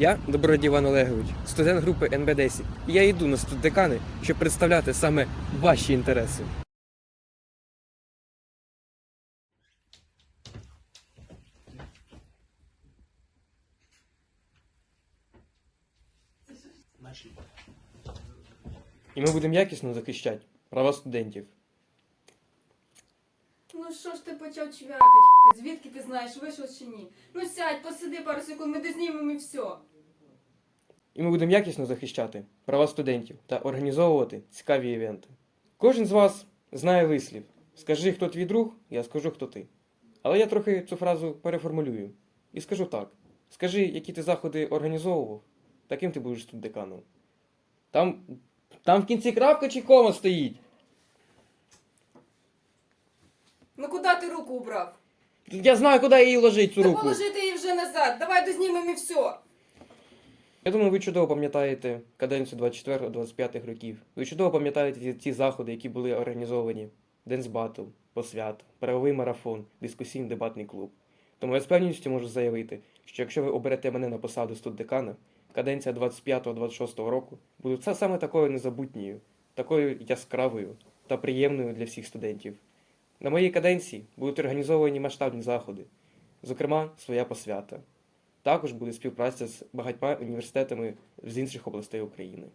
Я Добродій Іван Олегович, студент групи НБ10. І я йду на студдекани, щоб представляти саме ваші інтереси. І ми будемо якісно захищати права студентів. Ну що ж ти почав чвякать? Звідки ти знаєш, вийшов чи ні? Ну сядь, посиди пару секунд, ми дознімемо і все. І ми будемо якісно захищати права студентів та організовувати цікаві івенти. Кожен з вас знає вислів: скажи, хто твій друг, я скажу, хто ти. Але я трохи цю фразу переформулюю і скажу так: скажи, які ти заходи організовував, таким ти будеш тут деканом. Там, там в кінці крапка чи кома стоїть. Ну куди ти руку убрав? Я знаю, куди її ложить цю Та руку. положити її вже назад, давай дознімемо і все. Я думаю, ви чудово пам'ятаєте каденцію 24-25 років. Ви чудово пам'ятаєте ті, ті заходи, які були організовані: Денс Батл, посвят, правовий марафон, дискусійний дебатний клуб. Тому я з певністю можу заявити, що якщо ви оберете мене на посаду студдекана, каденція 25-26 року буде це саме такою незабутньою, такою яскравою та приємною для всіх студентів. На моїй каденції будуть організовані масштабні заходи, зокрема, своя посвята. Також буде співпраця з багатьма університетами з інших областей України.